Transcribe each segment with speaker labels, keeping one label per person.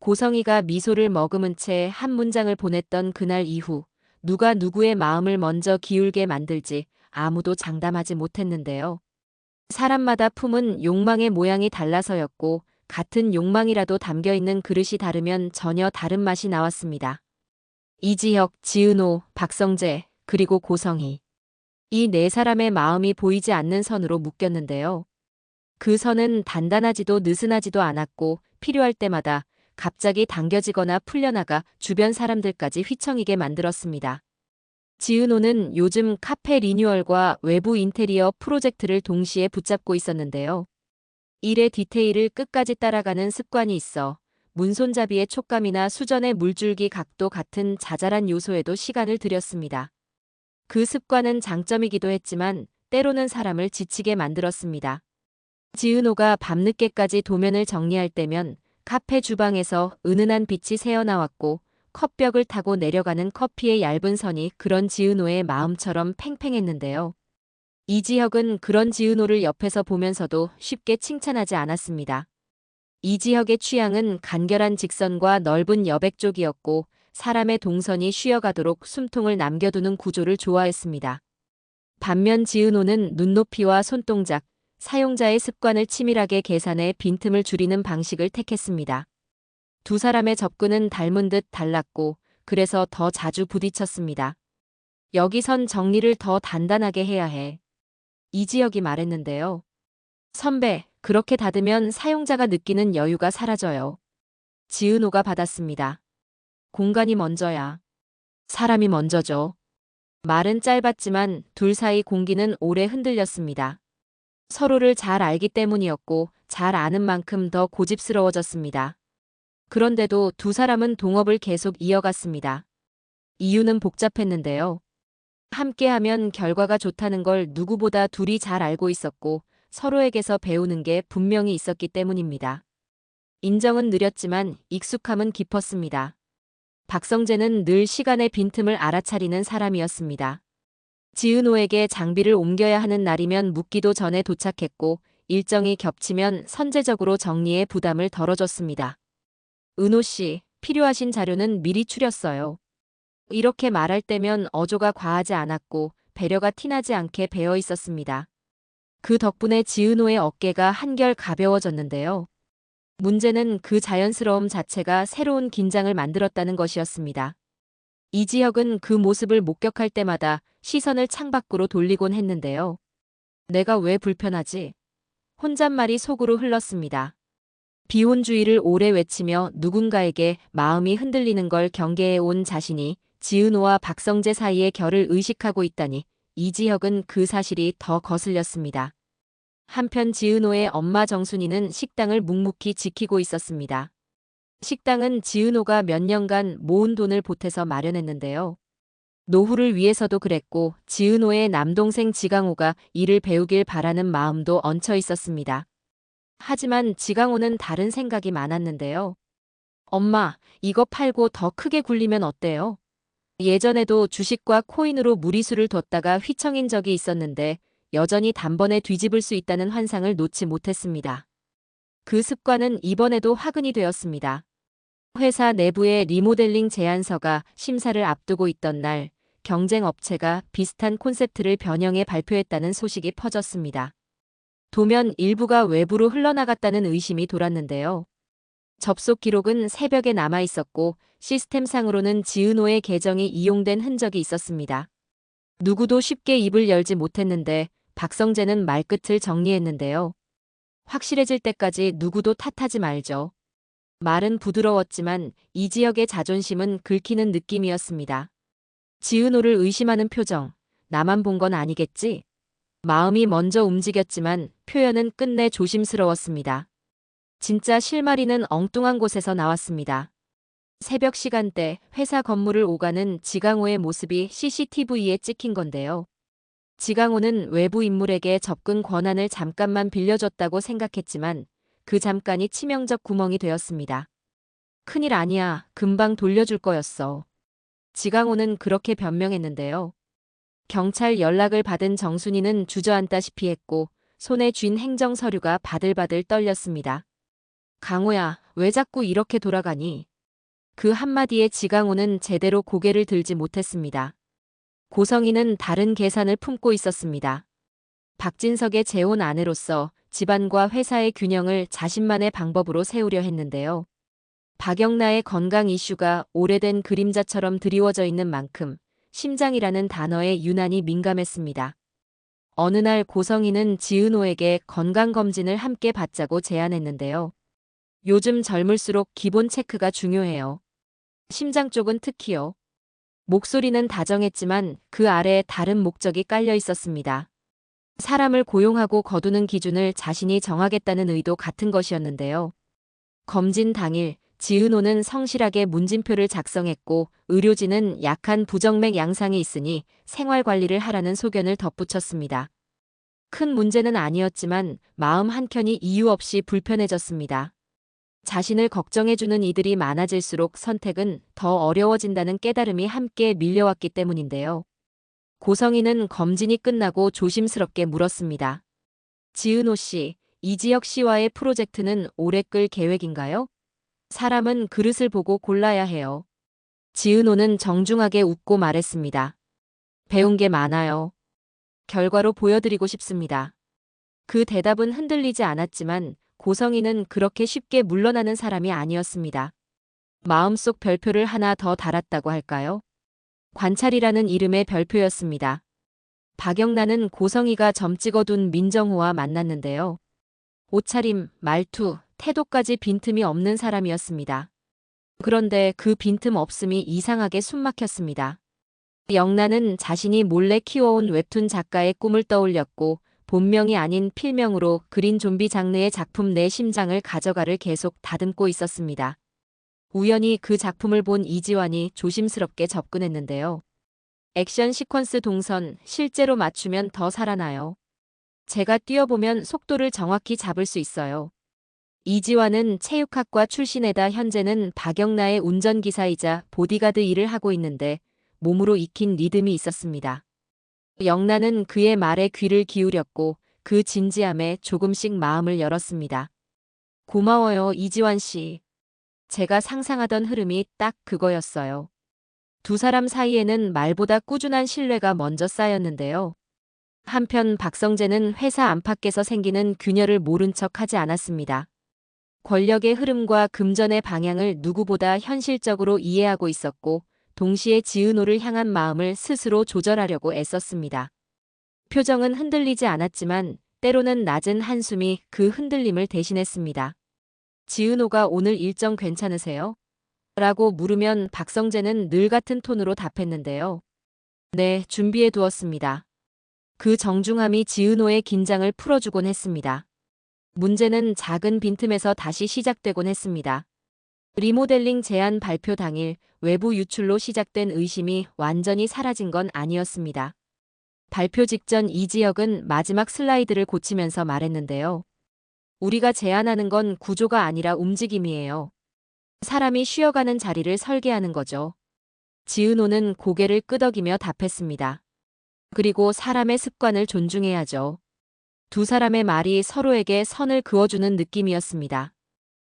Speaker 1: 고성이가 미소를 머금은 채 한 문장을 보냈던 그날 이후 누가 누구의 마음을 먼저 기울게 만들지 아무도 장담하지 못했는데요. 사람마다 품은 욕망의 모양이 달라서였고 같은 욕망이라도 담겨 있는 그릇이 다르면 전혀 다른 맛이 나왔습니다. 이지혁, 지은호, 박성재, 그리고 고성희. 이 네 사람의 마음이 보이지 않는 선으로 묶였는데요. 그 선은 단단하지도 느슨하지도 않았고 필요할 때마다 갑자기 당겨지거나 풀려나가 주변 사람들까지 휘청이게 만들었습니다. 지은호는 요즘 카페 리뉴얼과 외부 인테리어 프로젝트를 동시에 붙잡고 있었는데요. 일의 디테일을 끝까지 따라가는 습관이 있어 문손잡이의 촉감이나 수전의 물줄기 각도 같은 자잘한 요소에도 시간을 들였습니다. 그 습관은 장점이기도 했지만 때로는 사람을 지치게 만들었습니다. 지은호가 밤늦게까지 도면을 정리할 때면 카페 주방에서 은은한 빛이 새어나왔고 컵벽을 타고 내려가는 커피의 얇은 선이 그런 지은호의 마음처럼 팽팽했는데요. 이지혁은 그런 지은호를 옆에서 보면서도 쉽게 칭찬하지 않았습니다. 이지혁의 취향은 간결한 직선과 넓은 여백 쪽이었고 사람의 동선이 쉬어가도록 숨통을 남겨두는 구조를 좋아했습니다. 반면 지은호는 눈높이와 손동작, 사용자의 습관을 치밀하게 계산해 빈틈을 줄이는 방식을 택했습니다. 두 사람의 접근은 닮은 듯 달랐고 그래서 더 자주 부딪혔습니다. 여기선 정리를 더 단단하게 해야 해. 이지혁이 말했는데요. 선배, 그렇게 닫으면 사용자가 느끼는 여유가 사라져요. 지은호가 받았습니다. 공간이 먼저야. 사람이 먼저죠. 말은 짧았지만 둘 사이 공기는 오래 흔들렸습니다. 서로를 잘 알기 때문이었고 잘 아는 만큼 더 고집스러워졌습니다. 그런데도 두 사람은 동업을 계속 이어갔습니다. 이유는 복잡했는데요. 함께하면 결과가 좋다는 걸 누구보다 둘이 잘 알고 있었고 서로에게서 배우는 게 분명히 있었기 때문입니다. 인정은 느렸지만 익숙함은 깊었습니다. 박성재는 늘 시간의 빈틈을 알아차리는 사람이었습니다. 지은호에게 장비를 옮겨야 하는 날이면 묻기도 전에 도착했고 일정이 겹치면 선제적으로 정리에 부담을 덜어줬습니다. 은호 씨, 필요하신 자료는 미리 추렸어요. 이렇게 말할 때면 어조가 과하지 않았고 배려가 티나지 않게 배어 있었습니다. 그 덕분에 지은호의 어깨가 한결 가벼워졌는데요. 문제는 그 자연스러움 자체가 새로운 긴장을 만들었다는 것이었습니다. 이지혁은 그 모습을 목격할 때마다 시선을 창밖으로 돌리곤 했는데요. 내가 왜 불편하지? 혼잣말이 속으로 흘렀습니다. 비혼주의를 오래 외치며 누군가에게 마음이 흔들리는 걸 경계해 온 자신이 지은호와 박성재 사이의 결을 의식하고 있다니 이지혁은 그 사실이 더 거슬렸습니다. 한편 지은호의 엄마 정순이는 식당을 묵묵히 지키고 있었습니다. 식당은 지은호가 몇 년간 모은 돈을 보태서 마련했는데요. 노후를 위해서도 그랬고 지은호의 남동생 지강호가 이를 배우길 바라는 마음도 얹혀 있었습니다. 하지만 지강호는 다른 생각이 많았는데요. 엄마, 이거 팔고 더 크게 굴리면 어때요? 예전에도 주식과 코인으로 무리수를 뒀다가 휘청인 적이 있었는데 여전히 단번에 뒤집을 수 있다는 환상을 놓지 못했습니다. 그 습관은 이번에도 화근이 되었습니다. 회사 내부의 리모델링 제안서가 심사를 앞두고 있던 날 경쟁 업체가 비슷한 콘셉트를 변형해 발표했다는 소식이 퍼졌습니다. 도면 일부가 외부로 흘러나갔다는 의심이 돌았는데요. 접속 기록은 새벽에 남아 있었고 시스템상으로는 지은호의 계정이 이용된 흔적이 있었습니다. 누구도 쉽게 입을 열지 못했는데 박성재는 말끝을 정리했는데요. 확실해질 때까지 누구도 탓하지 말죠. 말은 부드러웠지만 이 지역의 자존심은 긁히는 느낌이었습니다. 지은호를 의심하는 표정. 나만 본 건 아니겠지? 마음이 먼저 움직였지만 표현은 끝내 조심스러웠습니다. 진짜 실마리는 엉뚱한 곳에서 나왔습니다. 새벽 시간대 회사 건물을 오가는 지강호의 모습이 CCTV에 찍힌 건데요. 지강호는 외부 인물에게 접근 권한을 잠깐만 빌려줬다고 생각했지만 그 잠깐이 치명적 구멍이 되었습니다. 큰일 아니야. 금방 돌려줄 거였어. 지강호는 그렇게 변명했는데요. 경찰 연락을 받은 정순이는 주저앉다시피 했고 손에 쥔 행정 서류가 바들바들 떨렸습니다. 강호야, 왜 자꾸 이렇게 돌아가니? 그 한마디에 지강호는 제대로 고개를 들지 못했습니다. 고성이는 다른 계산을 품고 있었습니다. 박진석의 재혼 아내로서 집안과 회사의 균형을 자신만의 방법으로 세우려 했는데요. 박영나의 건강 이슈가 오래된 그림자처럼 드리워져 있는 만큼 심장이라는 단어에 유난히 민감했습니다. 어느 날 고성이는 지은호에게 건강검진을 함께 받자고 제안했는데요. 요즘 젊을수록 기본 체크가 중요해요. 심장 쪽은 특히요. 목소리는 다정했지만 그 아래에 다른 목적이 깔려 있었습니다. 사람을 고용하고 거두는 기준을 자신이 정하겠다는 의도 같은 것이었는데요. 검진 당일 지은호는 성실하게 문진표를 작성했고 의료진은 약한 부정맥 양상이 있으니 생활관리를 하라는 소견을 덧붙였습니다. 큰 문제는 아니었지만 마음 한켠이 이유 없이 불편해졌습니다. 자신을 걱정해주는 이들이 많아질수록 선택은 더 어려워진다는 깨달음이 함께 밀려왔기 때문인데요. 고성이는 검진이 끝나고 조심스럽게 물었습니다. 지은호 씨, 이지혁 씨와의 프로젝트는 오래 끌 계획인가요? 사람은 그릇을 보고 골라야 해요. 지은호는 정중하게 웃고 말했습니다. 배운 게 많아요. 결과로 보여드리고 싶습니다. 그 대답은 흔들리지 않았지만 고성이는 그렇게 쉽게 물러나는 사람이 아니었습니다. 마음속 별표를 하나 더 달았다고 할까요? 관찰이라는 이름의 별표였습니다. 박영란은 고성이가 점 찍어둔 민정호와 만났는데요. 옷차림, 말투, 태도까지 빈틈이 없는 사람이었습니다. 그런데 그 빈틈 없음이 이상하게 숨막혔습니다. 영란은 자신이 몰래 키워온 웹툰 작가의 꿈을 떠올렸고 본명이 아닌 필명으로 그린 좀비 장르의 작품 내 심장을 가져가를 계속 다듬고 있었습니다. 우연히 그 작품을 본 이지환이 조심스럽게 접근했는데요. 액션 시퀀스 동선 실제로 맞추면 더 살아나요. 제가 뛰어보면 속도를 정확히 잡을 수 있어요. 이지환은 체육학과 출신에다 현재는 박영나의 운전기사이자 보디가드 일을 하고 있는데 몸으로 익힌 리듬이 있었습니다. 영나는 그의 말에 귀를 기울였고 그 진지함에 조금씩 마음을 열었습니다. 고마워요, 이지환 씨. 제가 상상하던 흐름이 딱 그거였어요. 두 사람 사이에는 말보다 꾸준한 신뢰가 먼저 쌓였는데요. 한편 박성재는 회사 안팎에서 생기는 균열을 모른 척 하지 않았습니다. 권력의 흐름과 금전의 방향을 누구보다 현실적으로 이해하고 있었고 동시에 지은호를 향한 마음을 스스로 조절하려고 애썼습니다. 표정은 흔들리지 않았지만 때로는 낮은 한숨이 그 흔들림을 대신했습니다. 지은호가 오늘 일정 괜찮으세요? 라고 물으면 박성재는 늘 같은 톤으로 답했는데요. 네, 준비해 두었습니다. 그 정중함이 지은호의 긴장을 풀어주곤 했습니다. 문제는 작은 빈틈에서 다시 시작되곤 했습니다. 리모델링 제안 발표 당일 외부 유출로 시작된 의심이 완전히 사라진 건 아니었습니다. 발표 직전 이지혁은 마지막 슬라이드를 고치면서 말했는데요. 우리가 제안하는 건 구조가 아니라 움직임이에요. 사람이 쉬어가는 자리를 설계하는 거죠. 지은호는 고개를 끄덕이며 답했습니다. 그리고 사람의 습관을 존중해야죠. 두 사람의 말이 서로에게 선을 그어주는 느낌이었습니다.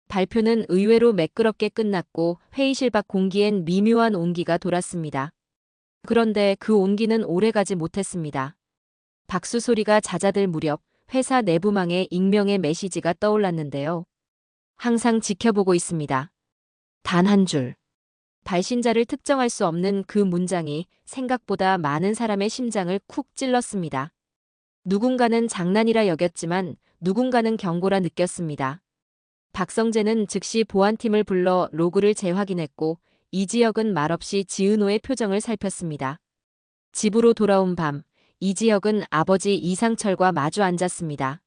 Speaker 1: 발표는 의외로 매끄럽게 끝났고 회의실 밖 공기엔 미묘한 온기가 돌았습니다. 그런데 그 온기는 오래가지 못했습니다. 박수 소리가 잦아들 무렵 회사 내부망에 익명의 메시지가 떠올랐는데요. 항상 지켜보고 있습니다. 단 한 줄. 발신자를 특정할 수 없는 그 문장이 생각보다 많은 사람의 심장을 쿡 찔렀습니다. 누군가는 장난이라 여겼지만 누군가는 경고라 느꼈습니다. 박성재는 즉시 보안팀을 불러 로그를 재확인했고 이지혁은 말없이 지은호의 표정을 살폈습니다. 집으로 돌아온 밤 이지혁은 아버지 이상철과 마주 앉았습니다.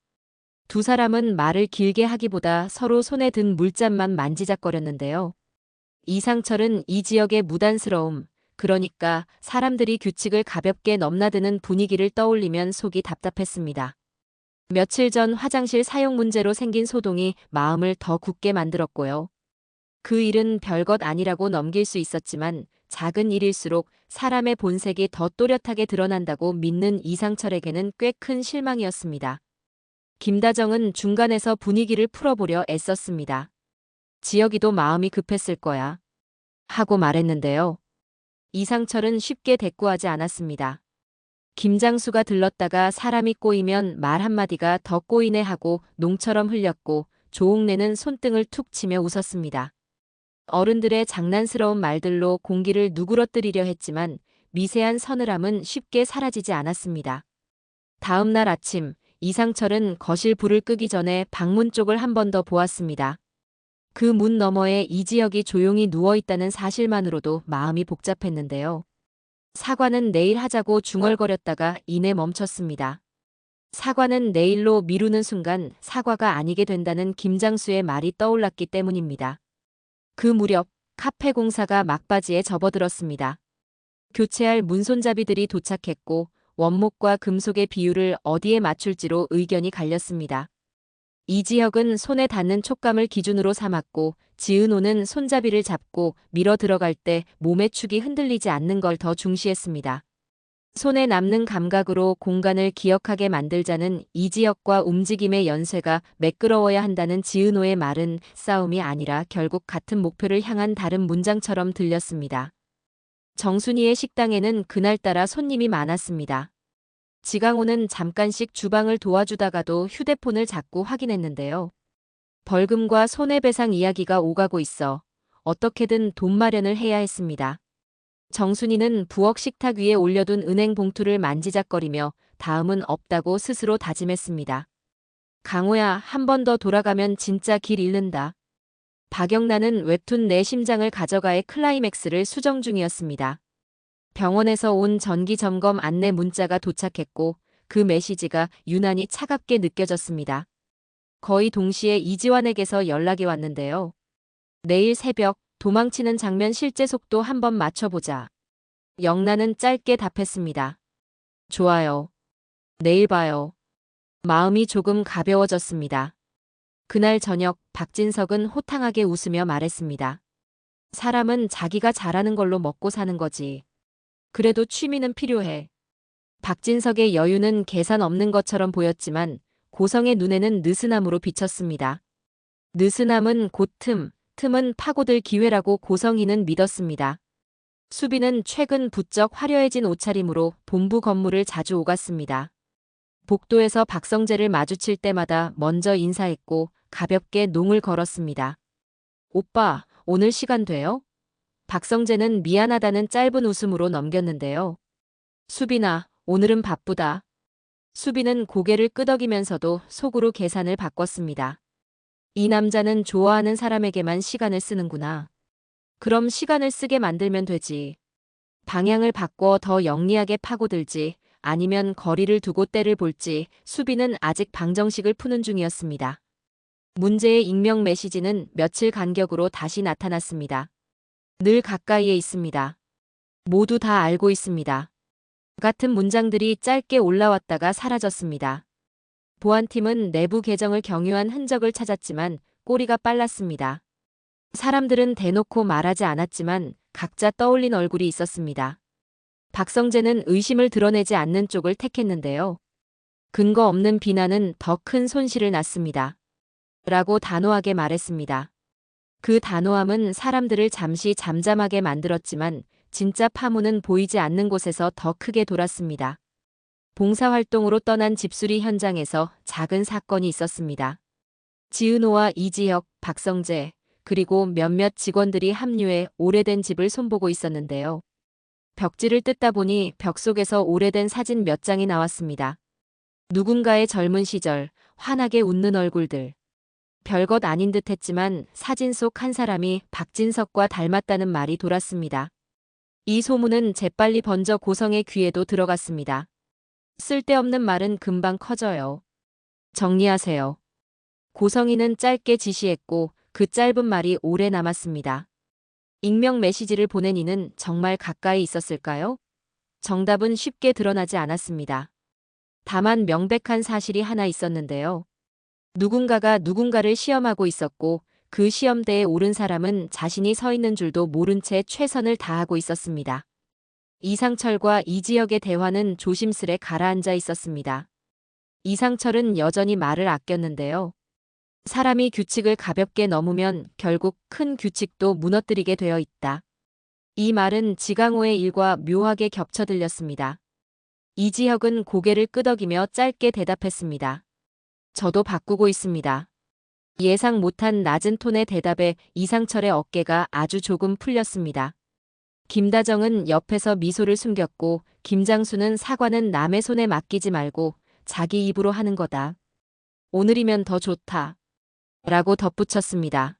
Speaker 1: 두 사람은 말을 길게 하기보다 서로 손에 든 물잔만 만지작거렸는데요. 이상철은 이지혁의 무단스러움, 그러니까 사람들이 규칙을 가볍게 넘나드는 분위기를 떠올리면 속이 답답했습니다. 며칠 전 화장실 사용 문제로 생긴 소동이 마음을 더 굳게 만들었고요. 그 일은 별것 아니라고 넘길 수 있었지만 작은 일일수록 사람의 본색이 더 또렷하게 드러난다고 믿는 이상철에게는 꽤 큰 실망이었습니다. 김다정은 중간에서 분위기를 풀어보려 애썼습니다. 지혁이도 마음이 급했을 거야. 하고 말했는데요. 이상철은 쉽게 대꾸하지 않았습니다. 김장수가 들렀다가 사람이 꼬이면 말 한마디가 더 꼬이네 하고 농처럼 흘렸고 조옥래는 손등을 툭 치며 웃었습니다. 어른들의 장난스러운 말들로 공기를 누그러뜨리려 했지만 미세한 서늘함은 쉽게 사라지지 않았습니다. 다음 날 아침 이상철은 거실 불을 끄기 전에 방문 쪽을 한 번 더 보았습니다. 그 문 너머에 이지혁이 조용히 누워 있다는 사실만으로도 마음이 복잡했는데요. 사과는 내일 하자고 중얼거렸다가 이내 멈췄습니다. 사과는 내일로 미루는 순간 사과가 아니게 된다는 김장수의 말이 떠올랐기 때문입니다. 그 무렵 카페 공사가 막바지에 접어들었습니다. 교체할 문손잡이들이 도착했고 원목과 금속의 비율을 어디에 맞출지로 의견이 갈렸습니다. 이지혁은 손에 닿는 촉감을 기준으로 삼았고 지은호는 손잡이를 잡고 밀어 들어갈 때 몸의 축이 흔들리지 않는 걸 더 중시했습니다. 손에 남는 감각으로 공간을 기억하게 만들자는 이지혁과 움직임의 연쇄가 매끄러워야 한다는 지은호의 말은 싸움이 아니라 결국 같은 목표를 향한 다른 문장처럼 들렸습니다. 정순이의 식당에는 그날따라 손님이 많았습니다. 지강호는 잠깐씩 주방을 도와주다가도 휴대폰을 자꾸 확인했는데요. 벌금과 손해배상 이야기가 오가고 있어 어떻게든 돈 마련을 해야 했습니다. 정순이는 부엌 식탁 위에 올려둔 은행 봉투를 만지작거리며 다음은 없다고 스스로 다짐했습니다. 강호야, 한 번 더 돌아가면 진짜 길 잃는다. 박영란은 웹툰 내 심장을 가져가의 클라이맥스를 수정 중이었습니다. 병원에서 온 전기 점검 안내 문자가 도착했고 그 메시지가 유난히 차갑게 느껴졌습니다. 거의 동시에 이지환에게서 연락이 왔는데요. 내일 새벽 도망치는 장면 실제 속도 한번 맞춰보자. 영란은 짧게 답했습니다. 좋아요. 내일 봐요. 마음이 조금 가벼워졌습니다. 그날 저녁 박진석은 호탕하게 웃으며 말했습니다. 사람은 자기가 잘하는 걸로 먹고 사는 거지. 그래도 취미는 필요해. 박진석의 여유는 계산 없는 것처럼 보였지만 고성의 눈에는 느슨함으로 비쳤습니다. 느슨함은 곧 틈, 틈은 파고들 기회라고 고성이는 믿었습니다. 수비는 최근 부쩍 화려해진 옷차림으로 본부 건물을 자주 오갔습니다. 복도에서 박성재를 마주칠 때마다 먼저 인사했고 가볍게 농을 걸었습니다. 오빠, 오늘 시간 돼요? 박성재는 미안하다는 짧은 웃음으로 넘겼는데요. 수빈아, 오늘은 바쁘다. 수빈은 고개를 끄덕이면서도 속으로 계산을 바꿨습니다. 이 남자는 좋아하는 사람에게만 시간을 쓰는구나. 그럼 시간을 쓰게 만들면 되지. 방향을 바꿔 더 영리하게 파고들지 아니면 거리를 두고 때를 볼지 수빈은 아직 방정식을 푸는 중이었습니다. 문제의 익명 메시지는 며칠 간격으로 다시 나타났습니다. 늘 가까이에 있습니다. 모두 다 알고 있습니다. 같은 문장들이 짧게 올라왔다가 사라졌습니다. 보안팀은 내부 계정을 경유한 흔적을 찾았지만 꼬리가 빨랐습니다. 사람들은 대놓고 말하지 않았지만 각자 떠올린 얼굴이 있었습니다. 박성재는 의심을 드러내지 않는 쪽을 택했는데요. 근거 없는 비난은 더 큰 손실을 났습니다. 라고 단호하게 말했습니다. 그 단호함은 사람들을 잠시 잠잠하게 만들었지만 진짜 파문은 보이지 않는 곳에서 더 크게 돌았습니다. 봉사활동으로 떠난 집수리 현장에서 작은 사건이 있었습니다. 지은호와 이지혁, 박성재, 그리고 몇몇 직원들이 합류해 오래된 집을 손보고 있었는데요. 벽지를 뜯다 보니 벽 속에서 오래된 사진 몇 장이 나왔습니다. 누군가의 젊은 시절, 환하게 웃는 얼굴들. 별것 아닌 듯 했지만 사진 속 한 사람이 박진석과 닮았다는 말이 돌았습니다. 이 소문은 재빨리 번져 고성의 귀에도 들어갔습니다. 쓸데없는 말은 금방 커져요. 정리하세요. 고성이는 짧게 지시했고 그 짧은 말이 오래 남았습니다. 익명 메시지를 보낸 이는 정말 가까이 있었을까요? 정답은 쉽게 드러나지 않았습니다. 다만 명백한 사실이 하나 있었는데요. 누군가가 누군가를 시험하고 있었고 그 시험대에 오른 사람은 자신이 서 있는 줄도 모른 채 최선을 다하고 있었습니다. 이상철과 이지혁의 대화는 조심스레 가라앉아 있었습니다. 이상철은 여전히 말을 아꼈는데요. 사람이 규칙을 가볍게 넘으면 결국 큰 규칙도 무너뜨리게 되어 있다. 이 말은 지강호의 일과 묘하게 겹쳐 들렸습니다. 이지혁은 고개를 끄덕이며 짧게 대답했습니다. 저도 바꾸고 있습니다. 예상 못한 낮은 톤의 대답에 이상철의 어깨가 아주 조금 풀렸습니다. 김다정은 옆에서 미소를 숨겼고 김장수는 사과는 남의 손에 맡기지 말고 자기 입으로 하는 거다. 오늘이면 더 좋다. 라고 덧붙였습니다.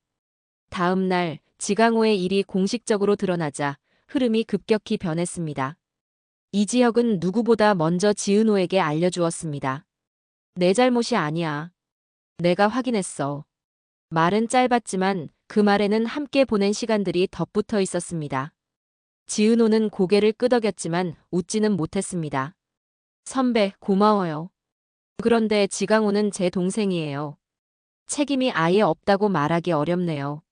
Speaker 1: 다음 날 지강호의 일이 공식적으로 드러나자 흐름이 급격히 변했습니다. 이지혁은 누구보다 먼저 지은호에게 알려주었습니다. 내 잘못이 아니야. 내가 확인했어. 말은 짧았지만 그 말에는 함께 보낸 시간들이 덧붙어 있었습니다. 지은호는 고개를 끄덕였지만 웃지는 못했습니다. 선배, 고마워요. 그런데 지강호는 제 동생이에요. 책임이 아예 없다고 말하기 어렵네요.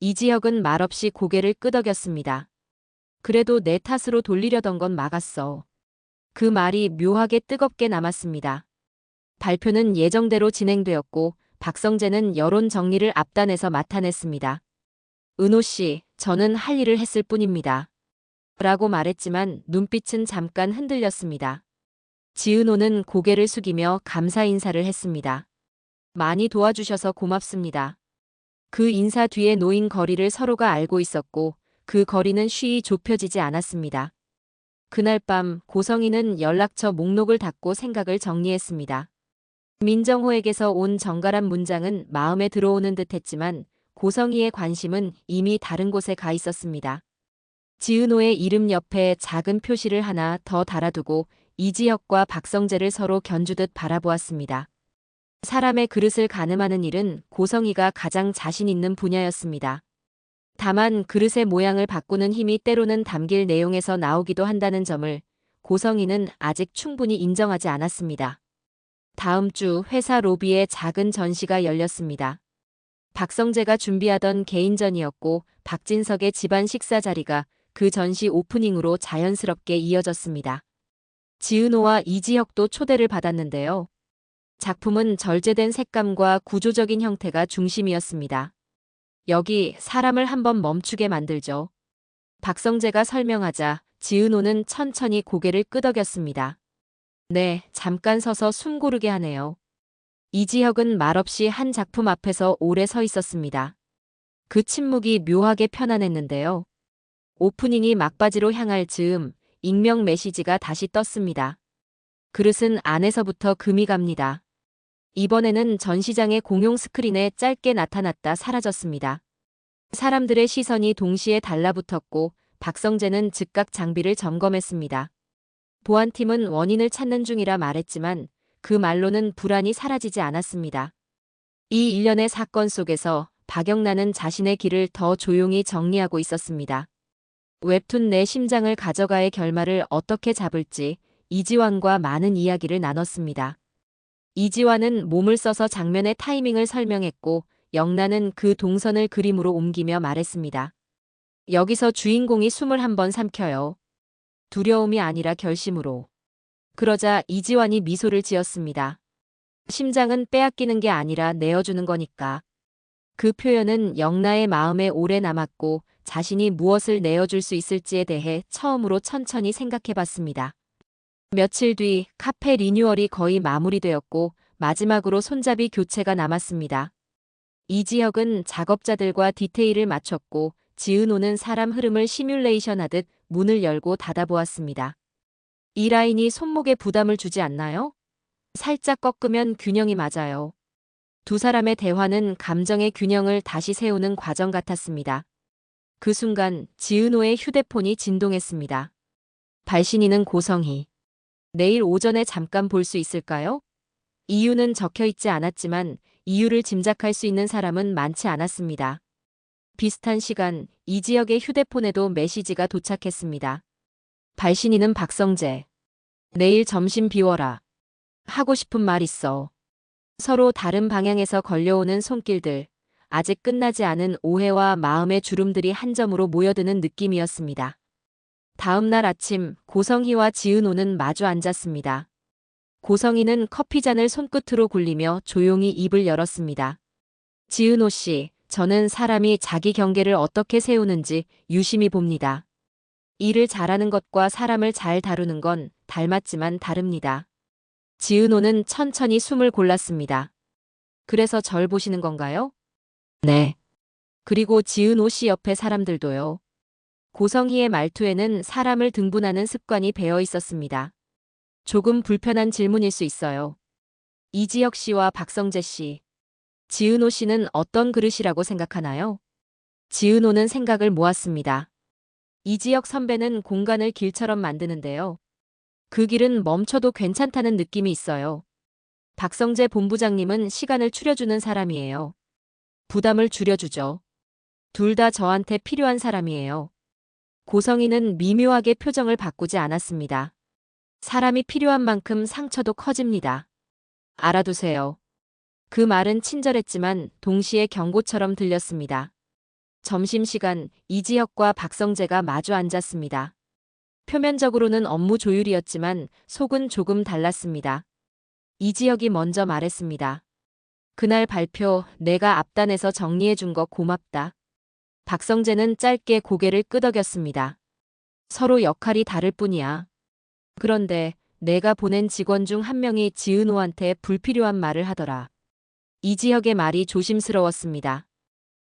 Speaker 1: 이지혁은 말없이 고개를 끄덕였습니다. 그래도 내 탓으로 돌리려던 건 막았어. 그 말이 묘하게 뜨겁게 남았습니다. 발표는 예정대로 진행되었고 박성재는 여론 정리를 앞단에서 맡아냈습니다. 은호 씨, 저는 할 일을 했을 뿐입니다. 라고 말했지만 눈빛은 잠깐 흔들렸습니다. 지은호는 고개를 숙이며 감사 인사를 했습니다. 많이 도와주셔서 고맙습니다. 그 인사 뒤에 놓인 거리를 서로가 알고 있었고 그 거리는 쉬이 좁혀지지 않았습니다. 그날 밤 고성이는 연락처 목록을 닫고 생각을 정리했습니다. 민정호에게서 온 정갈한 문장은 마음에 들어오는 듯 했지만 고성이의 관심은 이미 다른 곳에 가 있었습니다. 지은호의 이름 옆에 작은 표시를 하나 더 달아두고 이지혁과 박성재를 서로 견주듯 바라보았습니다. 사람의 그릇을 가늠하는 일은 고성이가 가장 자신 있는 분야였습니다. 다만 그릇의 모양을 바꾸는 힘이 때로는 담길 내용에서 나오기도 한다는 점을 고성이는 아직 충분히 인정하지 않았습니다. 다음 주 회사 로비에 작은 전시가 열렸습니다. 박성재가 준비하던 개인전이었고 박진석의 집안 식사 자리가 그 전시 오프닝으로 자연스럽게 이어졌습니다. 지은호와 이지혁도 초대를 받았는데요. 작품은 절제된 색감과 구조적인 형태가 중심이었습니다. 여기 사람을 한번 멈추게 만들죠. 박성재가 설명하자 지은호는 천천히 고개를 끄덕였습니다. 네, 잠깐 서서 숨 고르게 하네요. 이지혁은 말없이 한 작품 앞에서 오래 서 있었습니다. 그 침묵이 묘하게 편안했는데요. 오프닝이 막바지로 향할 즈음 익명 메시지가 다시 떴습니다. 그릇은 안에서부터 금이 갑니다. 이번에는 전시장의 공용 스크린에 짧게 나타났다 사라졌습니다. 사람들의 시선이 동시에 달라붙었고 박성재는 즉각 장비를 점검했습니다. 보안팀은 원인을 찾는 중이라 말했지만 그 말로는 불안이 사라지지 않았습니다. 이 일련의 사건 속에서 박영란은 자신의 길을 더 조용히 정리하고 있었습니다. 웹툰 내 심장을 가져가의 결말을 어떻게 잡을지 이지환과 많은 이야기를 나눴습니다. 이지환은 몸을 써서 장면의 타이밍을 설명했고 영란은 그 동선을 그림으로 옮기며 말했습니다. 여기서 주인공이 숨을 한 번 삼켜요. 두려움이 아니라 결심으로. 그러자 이지환이 미소를 지었습니다. 심장은 빼앗기는 게 아니라 내어주는 거니까. 그 표현은 영나의 마음에 오래 남았고 자신이 무엇을 내어줄 수 있을지에 대해 처음으로 천천히 생각해 봤습니다. 며칠 뒤 카페 리뉴얼이 거의 마무리되었고 마지막으로 손잡이 교체가 남았습니다. 이지혁은 작업자들과 디테일을 맞췄고 지은호는 사람 흐름을 시뮬레이션 하듯 문을 열고 닫아보았습니다. 이 라인이 손목에 부담을 주지 않나요? 살짝 꺾으면 균형이 맞아요. 두 사람의 대화는 감정의 균형을 다시 세우는 과정 같았습니다. 그 순간 지은호의 휴대폰이 진동했습니다. 발신이는 고성희. 내일 오전에 잠깐 볼 수 있을까요? 이유는 적혀 있지 않았지만 이유를 짐작할 수 있는 사람은 많지 않았습니다. 비슷한 시간 이 지역의 휴대폰에도 메시지가 도착했습니다. 발신이는 박성재. 내일 점심 비워라. 하고 싶은 말 있어. 서로 다른 방향에서 걸려오는 손길들. 아직 끝나지 않은 오해와 마음의 주름들이 한 점으로 모여드는 느낌이었습니다. 다음 날 아침 고성희와 지은호는 마주 앉았습니다. 고성희는 커피잔을 손끝으로 굴리며 조용히 입을 열었습니다. 지은호 씨, 저는 사람이 자기 경계를 어떻게 세우는지 유심히 봅니다. 일을 잘하는 것과 사람을 잘 다루는 건 닮았지만 다릅니다. 지은호는 천천히 숨을 골랐습니다. 그래서 절 보시는 건가요? 네. 그리고 지은호 씨 옆에 사람들도요. 고성희의 말투에는 사람을 등분하는 습관이 배어 있었습니다. 조금 불편한 질문일 수 있어요. 이지혁 씨와 박성재 씨. 지은호 씨는 어떤 그릇이라고 생각하나요? 지은호는 생각을 모았습니다. 이지혁 선배는 공간을 길처럼 만드는데요. 그 길은 멈춰도 괜찮다는 느낌이 있어요. 박성재 본부장님은 시간을 추려주는 사람이에요. 부담을 줄여주죠. 둘 다 저한테 필요한 사람이에요. 고성희는 미묘하게 표정을 바꾸지 않았습니다. 사람이 필요한 만큼 상처도 커집니다. 알아두세요. 그 말은 친절했지만 동시에 경고처럼 들렸습니다. 점심시간 이지혁과 박성재가 마주 앉았습니다. 표면적으로는 업무 조율이었지만 속은 조금 달랐습니다. 이지혁이 먼저 말했습니다. 그날 발표 내가 앞단에서 정리해 준 거 고맙다. 박성재는 짧게 고개를 끄덕였습니다. 서로 역할이 다를 뿐이야. 그런데 내가 보낸 직원 중 한 명이 지은호한테 불필요한 말을 하더라. 이지혁의 말이 조심스러웠습니다.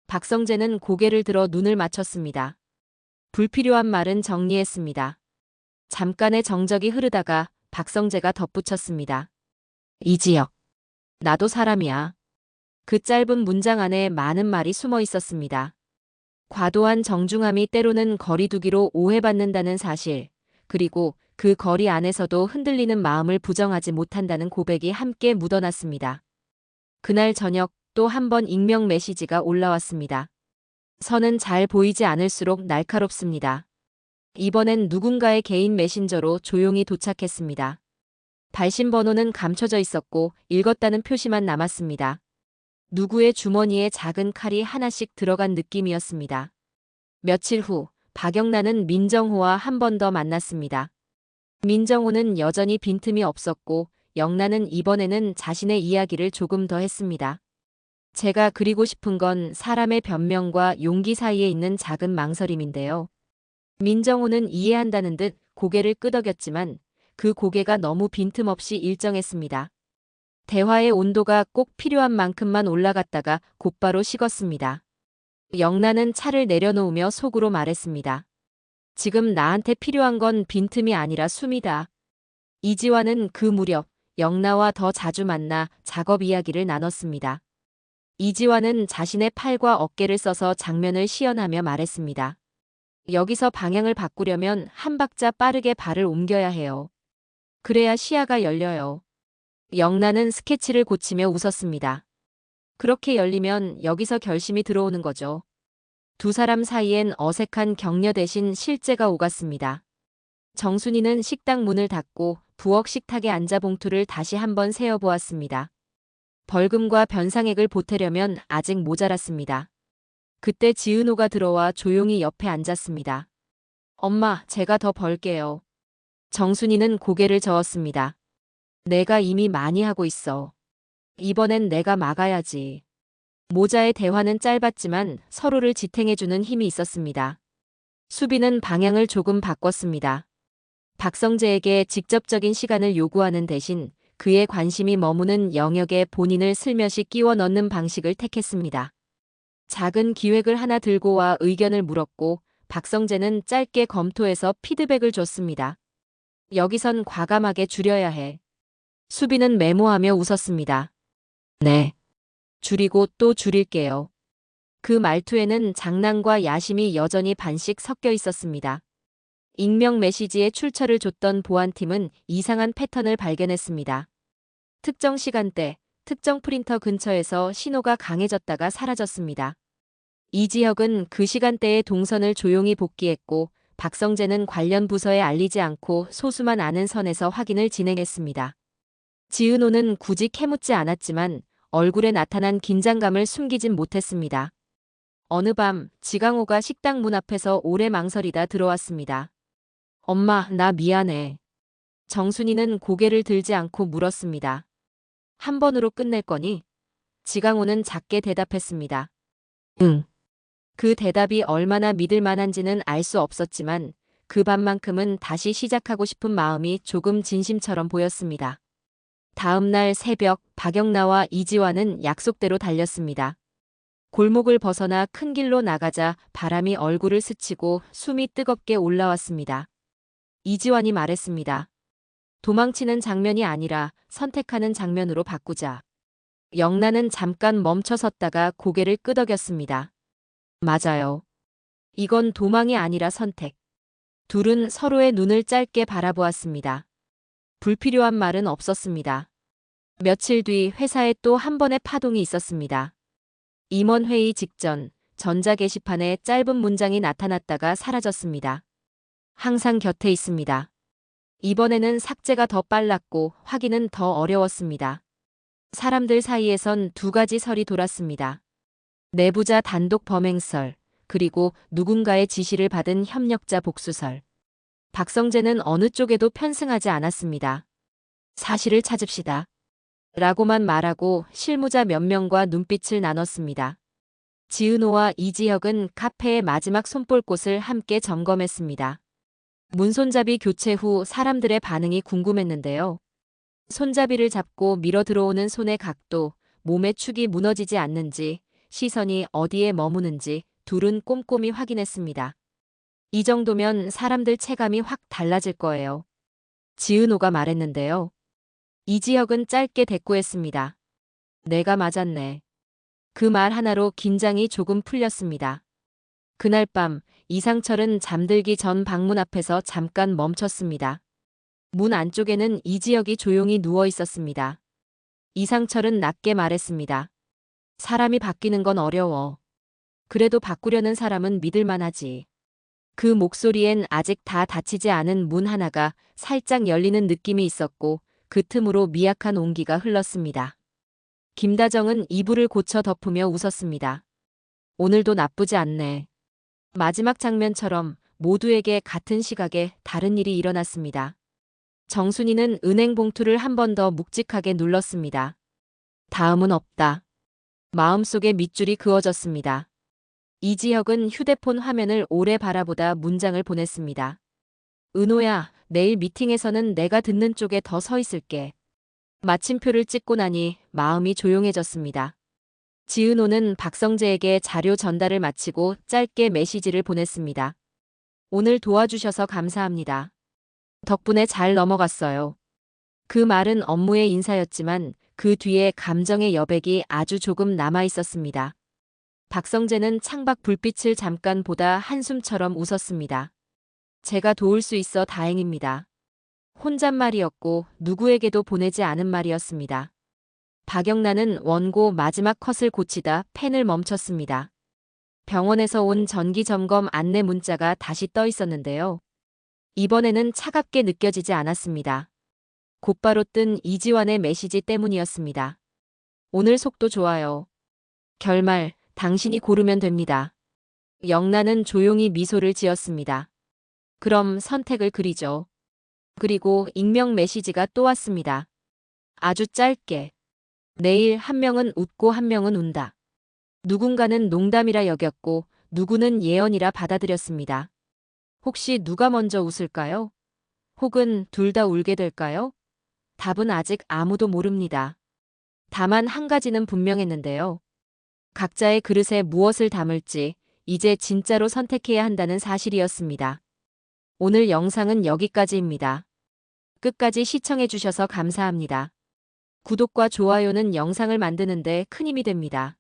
Speaker 1: 박성재는 고개를 들어 눈을 맞췄습니다. 불필요한 말은 정리했습니다. 잠깐의 정적이 흐르다가 박성재가 덧붙였습니다. 이지혁. 나도 사람이야. 그 짧은 문장 안에 많은 말이 숨어 있었습니다. 과도한 정중함이 때로는 거리두기로 오해받는다는 사실, 그리고 그 거리 안에서도 흔들리는 마음을 부정하지 못한다는 고백이 함께 묻어났습니다. 그날 저녁 또 한 번 익명 메시지가 올라왔습니다. 선은 잘 보이지 않을수록 날카롭습니다. 이번엔 누군가의 개인 메신저로 조용히 도착했습니다. 발신 번호는 감춰져 있었고 읽었다는 표시만 남았습니다. 누구의 주머니에 작은 칼이 하나씩 들어간 느낌이었습니다. 며칠 후 박영란은 민정호와 한 번 더 만났습니다. 민정호는 여전히 빈틈이 없었고 영란은 이번에는 자신의 이야기를 조금 더 했습니다. 제가 그리고 싶은 건 사람의 변명과 용기 사이에 있는 작은 망설임인데요. 민정호는 이해한다는 듯 고개를 끄덕였지만 그 고개가 너무 빈틈없이 일정했습니다. 대화의 온도가 꼭 필요한 만큼만 올라갔다가 곧바로 식었습니다. 영란은 차를 내려놓으며 속으로 말했습니다. 지금 나한테 필요한 건 빈틈이 아니라 숨이다. 이지화는 그 무렵 영나와 더 자주 만나 작업 이야기를 나눴습니다. 이지화는 자신의 팔과 어깨를 써서 장면을 시연하며 말했습니다. 여기서 방향을 바꾸려면 한 박자 빠르게 발을 옮겨야 해요. 그래야 시야가 열려요. 영란은 스케치를 고치며 웃었습니다. 그렇게 열리면 여기서 결심이 들어오는 거죠. 두 사람 사이엔 어색한 격려 대신 실제가 오갔습니다. 정순이는 식당 문을 닫고 부엌 식탁에 앉아 봉투를 다시 한번 세어보았습니다. 벌금과 변상액을 보태려면 아직 모자랐습니다. 그때 지은호가 들어와 조용히 옆에 앉았습니다. 엄마, 제가 더 벌게요. 정순이는 고개를 저었습니다. 내가 이미 많이 하고 있어. 이번엔 내가 막아야지. 모자의 대화는 짧았지만 서로를 지탱해주는 힘이 있었습니다. 수비는 방향을 조금 바꿨습니다. 박성재에게 직접적인 시간을 요구하는 대신 그의 관심이 머무는 영역에 본인을 슬며시 끼워 넣는 방식을 택했습니다. 작은 기획을 하나 들고 와 의견을 물었고 박성재는 짧게 검토해서 피드백을 줬습니다. 여기선 과감하게 줄여야 해. 수비는 메모하며 웃었습니다. 네. 줄이고 또 줄일게요. 그 말투에는 장난과 야심이 여전히 반씩 섞여 있었습니다. 익명 메시지에 출처를 줬던 보안팀은 이상한 패턴을 발견했습니다. 특정 시간대, 특정 프린터 근처에서 신호가 강해졌다가 사라졌습니다. 이지혁은 그 시간대에 동선을 조용히 복귀했고 박성재는 관련 부서에 알리지 않고 소수만 아는 선에서 확인을 진행했습니다. 지은호는 굳이 캐묻지 않았지만 얼굴에 나타난 긴장감을 숨기진 못했습니다. 어느 밤 지강호가 식당 문 앞에서 오래 망설이다 들어왔습니다. 엄마, 나 미안해. 정순이는 고개를 들지 않고 물었습니다. 한 번으로 끝낼 거니? 지강호는 작게 대답했습니다. 응. 그 대답이 얼마나 믿을 만한지는 알 수 없었지만 그 밤만큼은 다시 시작하고 싶은 마음이 조금 진심처럼 보였습니다. 다음 날 새벽 박영나와 이지환은 약속대로 달렸습니다. 골목을 벗어나 큰 길로 나가자 바람이 얼굴을 스치고 숨이 뜨겁게 올라왔습니다. 이지환이 말했습니다. 도망치는 장면이 아니라 선택하는 장면으로 바꾸자. 영란은 잠깐 멈춰 섰다가 고개를 끄덕였습니다. 맞아요. 이건 도망이 아니라 선택. 둘은 서로의 눈을 짧게 바라보았습니다. 불필요한 말은 없었습니다. 며칠 뒤 회사에 또 한 번의 파동이 있었습니다. 임원회의 직전 전자 게시판에 짧은 문장이 나타났다가 사라졌습니다. 항상 곁에 있습니다. 이번에는 삭제가 더 빨랐고 확인은 더 어려웠습니다. 사람들 사이에선 두 가지 설이 돌았습니다. 내부자 단독 범행설, 그리고 누군가의 지시를 받은 협력자 복수설. 박성재는 어느 쪽에도 편승하지 않았습니다. 사실을 찾읍시다. 라고만 말하고 실무자 몇 명과 눈빛을 나눴습니다. 지은호와 이지혁은 카페의 마지막 손볼 곳을 함께 점검했습니다. 문손잡이 교체 후 사람들의 반응이 궁금했는데요. 손잡이를 잡고 밀어 들어오는 손의 각도, 몸의 축이 무너지지 않는지, 시선이 어디에 머무는지 둘은 꼼꼼히 확인했습니다. 이 정도면 사람들 체감이 확 달라질 거예요. 지은호가 말했는데요. 이지혁은 짧게 대꾸했습니다. 내가 맞았네. 그 말 하나로 긴장이 조금 풀렸습니다. 그날 밤 이상철은 잠들기 전 방문 앞에서 잠깐 멈췄습니다. 문 안쪽에는 이지혁이 조용히 누워 있었습니다. 이상철은 낮게 말했습니다. 사람이 바뀌는 건 어려워. 그래도 바꾸려는 사람은 믿을 만하지. 그 목소리엔 아직 다 닫히지 않은 문 하나가 살짝 열리는 느낌이 있었고 그 틈으로 미약한 온기가 흘렀습니다. 김다정은 이불을 고쳐 덮으며 웃었습니다. 오늘도 나쁘지 않네. 마지막 장면처럼 모두에게 같은 시각에 다른 일이 일어났습니다. 정순이는 은행 봉투를 한 번 더 묵직하게 눌렀습니다. 다음은 없다. 마음속에 밑줄이 그어졌습니다. 이지혁은 휴대폰 화면을 오래 바라보다 문장을 보냈습니다. 은호야, 내일 미팅에서는 내가 듣는 쪽에 더 서 있을게. 마침표를 찍고 나니 마음이 조용해졌습니다. 지은호는 박성재에게 자료 전달을 마치고 짧게 메시지를 보냈습니다. 오늘 도와주셔서 감사합니다. 덕분에 잘 넘어갔어요. 그 말은 업무의 인사였지만 그 뒤에 감정의 여백이 아주 조금 남아 있었습니다. 박성재는 창밖 불빛을 잠깐 보다 한숨처럼 웃었습니다. 제가 도울 수 있어 다행입니다. 혼잣말이었고 누구에게도 보내지 않은 말이었습니다. 박영란은 원고 마지막 컷을 고치다 펜을 멈췄습니다. 병원에서 온 전기 점검 안내 문자가 다시 떠 있었는데요. 이번에는 차갑게 느껴지지 않았습니다. 곧바로 뜬 이지환의 메시지 때문이었습니다. 오늘 속도 좋아요. 결말, 당신이 고르면 됩니다. 영란은 조용히 미소를 지었습니다. 그럼 선택을 그리죠. 그리고 익명 메시지가 또 왔습니다. 아주 짧게. 내일 한 명은 웃고 한 명은 운다. 누군가는 농담이라 여겼고 누구는 예언이라 받아들였습니다. 혹시 누가 먼저 웃을까요? 혹은 둘 다 울게 될까요? 답은 아직 아무도 모릅니다. 다만 한 가지는 분명했는데요. 각자의 그릇에 무엇을 담을지 이제 진짜로 선택해야 한다는 사실이었습니다. 오늘 영상은 여기까지입니다. 끝까지 시청해주셔서 감사합니다. 구독과 좋아요는 영상을 만드는데 큰 힘이 됩니다.